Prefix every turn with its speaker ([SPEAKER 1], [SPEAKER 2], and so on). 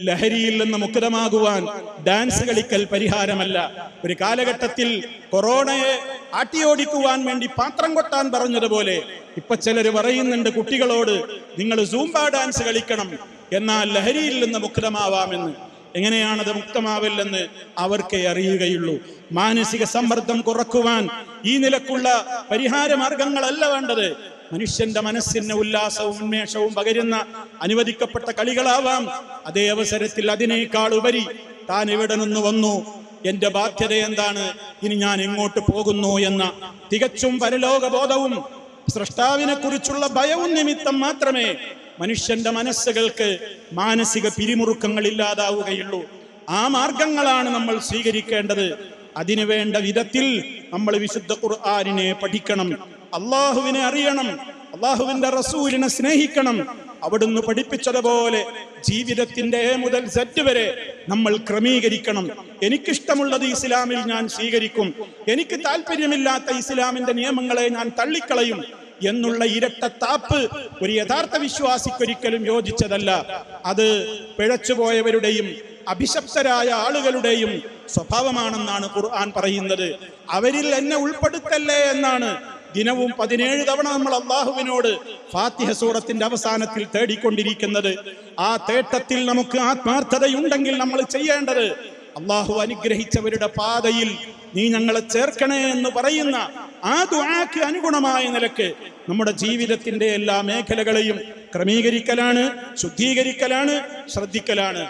[SPEAKER 1] ലഹരിയിൽ നിന്ന് മുക്തമാകുവാൻ ഡാൻസ് കളിക്കൽ പരിഹാരമല്ല. ഒരു കാലഘട്ടത്തിൽ കൊറോണയെ ആട്ടിയോടിക്കുവാൻ വേണ്ടി പാത്രം കൊട്ടാൻ പറഞ്ഞതുപോലെ ഇപ്പൊ ചിലർ പറയുന്നുണ്ട് കുട്ടികളോട് നിങ്ങൾ സൂംബ ഡാൻസ് കളിക്കണം എന്നാൽ ലഹരിയിൽ നിന്ന് മുക്തമാവാമെന്ന്. എങ്ങനെയാണത് മുക്തമാവില്ലെന്ന് അവർക്കേ അറിയുകയുള്ളൂ. മാനസിക സമ്മർദ്ദം കുറക്കുവാൻ ഈ നിലക്കുള്ള പരിഹാര മാർഗങ്ങളല്ല വേണ്ടത്. മനുഷ്യന്റെ മനസ്സിന് ഉല്ലാസവും ഉന്മേഷവും പകരുന്ന അനുവദിക്കപ്പെട്ട കളികളാവാം. അതേ അവസരത്തിൽ അതിനേക്കാൾ ഉപരി താൻ ഇവിടെ നിന്ന് വന്നു? എന്റെ ബാധ്യത എന്താണ്? ഇനി ഞാൻ എങ്ങോട്ട് പോകുന്നു എന്ന തികച്ചും പരലോകബോധവും സൃഷ്ടാവിനെ കുറിച്ചുള്ള ഭയവും നിമിത്തം മാത്രമേ മനുഷ്യന്റെ മനസ്സുകൾക്ക് മാനസിക പിരിമുറുക്കങ്ങൾ ഇല്ലാതാവുകയുള്ളൂ. ആ മാർഗങ്ങളാണ് നമ്മൾ സ്വീകരിക്കേണ്ടത്. അതിനുവേണ്ട വിധത്തിൽ നമ്മൾ വിശുദ്ധ ഖുർആാനിനെ പഠിക്കണം. അള്ളാഹുവിനെ അറിയണം അള്ളാഹുവിന്റെ റസൂലിനെ സ്നേഹിക്കണം. അവിടുന്ന് പഠിപ്പിച്ചതുപോലെ ജീവിതത്തിന്റെ എ മുതൽ സെറ്റ് വരെ നമ്മൾ ക്രമീകരിക്കണം. എനിക്കിഷ്ടമുള്ളത് ഇസ്ലാമിൽ ഞാൻ സ്വീകരിക്കും. എനിക്ക് താല്പര്യമില്ലാത്ത ഇസ്ലാമിന്റെ നിയമങ്ങളെ ഞാൻ തള്ളിക്കളയും എന്നുള്ള ഇരട്ടത്താപ്പ് ഒരു യഥാർത്ഥ വിശ്വാസിക്കൊരിക്കലും യോജിച്ചതല്ല. അത് പിഴച്ചുപോയവരുടെയും അഭിശപ്തരായ ആളുകളുടെയും സ്വഭാവമാണെന്നാണ് ഖുർആൻ പറയുന്നത്. അവരിൽ എന്നെ ഉൾപ്പെടുത്തല്ലേ എന്നാണ് ദിനവും പതിനേഴ് തവണ നമ്മൾ അള്ളാഹുവിനോട് ഫാത്തിഹ സൂറത്തിന്റെ അവസാനത്തിൽ തേടിക്കൊണ്ടിരിക്കുന്നത്. ആ തേട്ടത്തിൽ നമുക്ക് ആത്മാർത്ഥതയുണ്ടെങ്കിൽ നമ്മൾ ചെയ്യേണ്ടത് അള്ളാഹു അനുഗ്രഹിച്ചവരുടെ പാതയിൽ നീ ഞങ്ങളെ ചേർക്കണേ എന്ന് പറയുന്ന ആ ദുആക്ക് അനുഗുണമായ നിലയ്ക്ക് നമ്മുടെ ജീവിതത്തിന്റെ എല്ലാ മേഖലകളെയും ക്രമീകരിക്കലാണ് ശുദ്ധീകരിക്കലാണ് ശ്രദ്ധിക്കലാണ്.